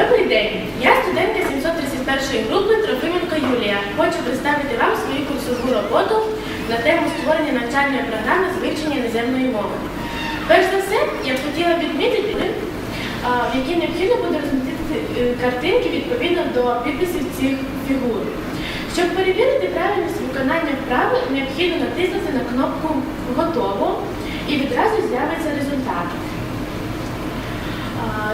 Добрий день! Я студентка 731 групи Трофименко Юлія. Хочу представити вам свою курсову роботу на тему створення навчальної програми з вивчення іноземної мови. Перш за все, я б хотіла відмітити, а, в якій необхідно буде розмістити е, картинки відповідно до підписів цих фігур. Щоб перевірити правильність виконання вправи, необхідно натиснути на кнопку Готово і відразу з'явиться результат.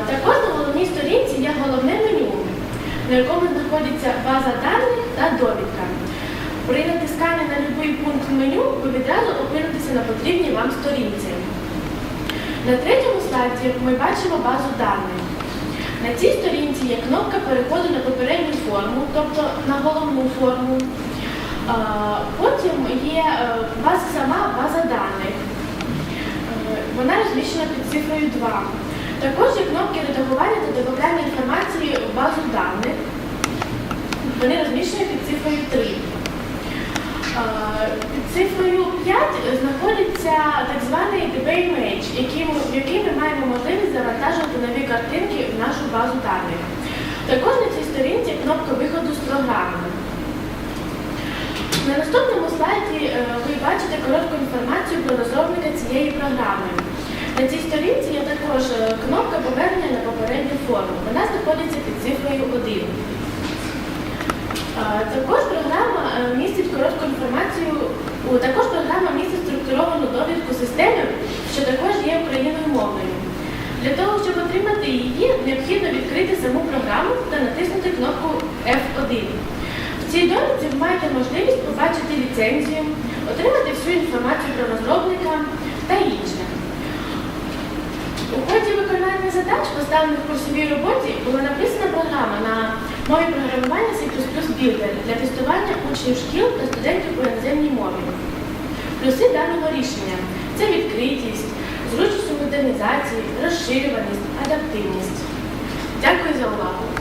Також на головній сторінці є головне меню, на якому знаходиться база даних та довідка. При натисканні на будь-який пункт меню ви відразу опинитеся на потрібній вам сторінці. На третьому слайді ми бачимо базу даних. На цій сторінці є кнопка переходу на попередню форму, тобто на головну форму. Потім є е, база сама база даних. Е, Вона розміщена під цифрою 2. Також є кнопки редагування та додавання інформації в базу даних. Вони розміщені під цифрою 3. Е, Під цифрою 5 знаходиться так званий який ми- в який ми маємо можливість завантажувати нові картинки в нашу базу даних. Також на цій сторінці кнопка виходу з програми. На наступному слайді е, ви бачите коротку інформацію про розробника цієї програми. На цій сторінці є також е, кнопка повернення на попередню форму. Вона знаходиться під цифрою 1. Е, Також програма містить коротку інформацію, також програма містить структуровану довідку системи, що також є україною мовною. Для того, щоб отримати її, необхідно відкрити саму програму та натиснути кнопку F1. В цій довідці ви маєте можливість побачити ліцензію, отримати всю інформацію про розробника та інше. У ході виконання задач, поставлених в курсовій роботі, була написана програма на мові програмування учнів шкіл та студентів по іноземній мові. Плюси даного рішення це відкритість, зручність у модернізації, розширюваність, адаптивність. Дякую за увагу!